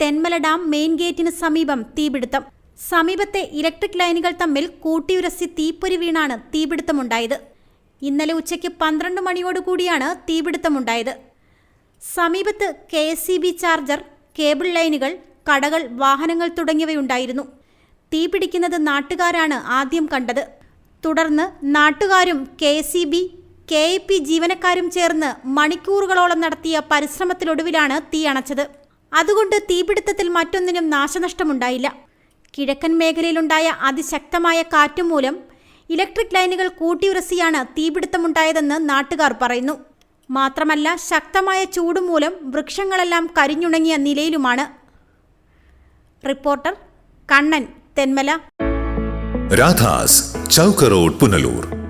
Thenmala dam main ഗേറ്റിന് സമീപം തീപിടുത്തം. സമീപത്തെ ഇലക്ട്രിക് ലൈനുകൾ തമ്മിൽ കൂട്ടിയുരസി തീപ്പൊരി വീണാണ് തീപിടുത്തമുണ്ടായത്. ഇന്നലെ ഉച്ചയ്ക്ക് പന്ത്രണ്ട് മണിയോടുകൂടിയാണ് തീപിടുത്തമുണ്ടായത്. സമീപത്ത് കെ സി ചാർജർ കേബിൾ ലൈനുകൾ കടകൾ വാഹനങ്ങൾ തുടങ്ങിയവയുണ്ടായിരുന്നു. തീപിടിക്കുന്നത് നാട്ടുകാരാണ് ആദ്യം കണ്ടത്. തുടർന്ന് നാട്ടുകാരും K S B K A P ജീവനക്കാരും ചേർന്ന് മണിക്കൂറുകളോളം നടത്തിയ പരിശ്രമത്തിലൊടുവിലാണ് തീ അണച്ചത്. അതുകൊണ്ട് തീപിടുത്തത്തിൽ മറ്റൊന്നിനും നാശനഷ്ടമുണ്ടായില്ല. കിഴക്കൻ മേഖലയിലുണ്ടായ അതിശക്തമായ കാറ്റും മൂലം ഇലക്ട്രിക് ലൈനുകൾ കൂട്ടിയുരസിയാണ് തീപിടുത്തമുണ്ടായതെന്ന് നാട്ടുകാർ പറയുന്നു. മാത്രമല്ല ശക്തമായ ചൂട് മൂലം വൃക്ഷങ്ങളെല്ലാം കരിഞ്ഞുണങ്ങിയ നിലയിലുമാണ്. റിപ്പോർട്ടർ കണ്ണൻ തെന്മല. രാധാസ് ചൗക്കറോഡ് പുനലൂർ.